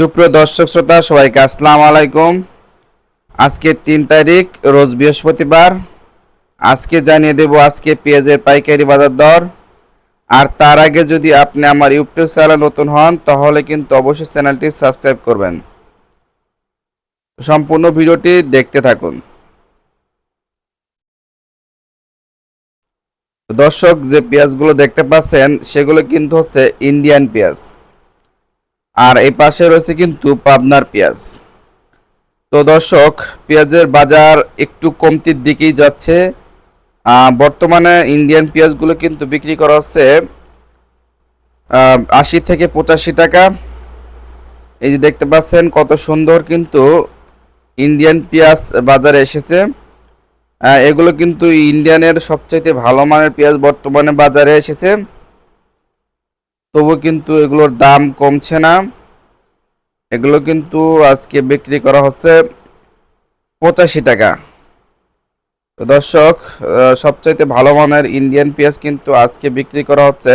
সুপ্রিয় দর্শক শ্রোতা, সবাইকে আসসালামু আলাইকুম। আজকে তিন তারিখ, রোজ বৃহস্পতিবার। আজকে জানিয়ে দেব আজকে পেঁয়াজের পাইকারি বাজার দর। আর তার আগে যদি আপনি আমার ইউটিউব চ্যানেল নতুন হন, তাহলে কিন্তু অবশ্যই চ্যানেলটি সাবস্ক্রাইব করবেন। সম্পূর্ণ ভিডিওটি দেখতে থাকুন। দর্শক, যে পেঁয়াজগুলো দেখতে পাচ্ছেন, সেগুলো কিন্তু হচ্ছে ইন্ডিয়ান পেঁয়াজ। আর এই পাশে রয়েছে কিন্তু পাবনার পেঁয়াজ। তো দর্শক, পেঁয়াজের বাজার একটু কমতির দিকেই যাচ্ছে। বর্তমানে ইন্ডিয়ান পেঁয়াজগুলো কিন্তু বিক্রি করা হচ্ছে আশি থেকে পঁচাশি টাকা। এই যে দেখতে পাচ্ছেন কত সুন্দর কিন্তু ইন্ডিয়ান পেঁয়াজ বাজারে এসেছে। এগুলো কিন্তু ইন্ডিয়ানের সবচাইতে ভালো মানের পেঁয়াজ বর্তমানে বাজারে এসেছে। তবু কিন্তু এগুলোর দাম কমছে না। এগুলো কিন্তু আজকে বিক্রি করা হচ্ছে পঁচাশি টাকা। তো দর্শক সবচাইতে ভালো মানের ইন্ডিয়ান পেঁয়াজ কিন্তু আজকে বিক্রি করা হচ্ছে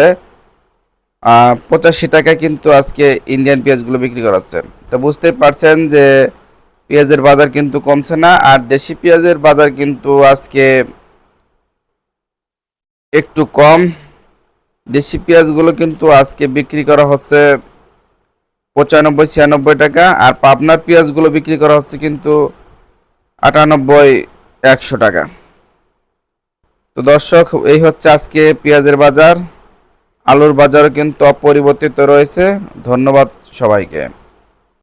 পঁচাশি টাকা কিন্তু আজকে ইন্ডিয়ান পেঁয়াজগুলো বিক্রি করা হচ্ছে। তো বুঝতেই পারছেন যে পেঁয়াজের বাজার কিন্তু কমছে না, আর দেশি পেঁয়াজের বাজার কিন্তু আজকে একটু কম। দেশি পেঁয়াজগুলো কিন্তু আজকে বিক্রি করা হচ্ছে পঁচানব্বই, ছিয়ানব্বই টাকা, আর পাবনার পেঁয়াজগুলো বিক্রি করা হচ্ছে কিন্তু আটানব্বই, একশো টাকা। তো দর্শক, এই হচ্ছে আজকে পেঁয়াজের বাজার। আলুর বাজারও কিন্তু অপরিবর্তিত রয়েছে। ধন্যবাদ সবাইকে।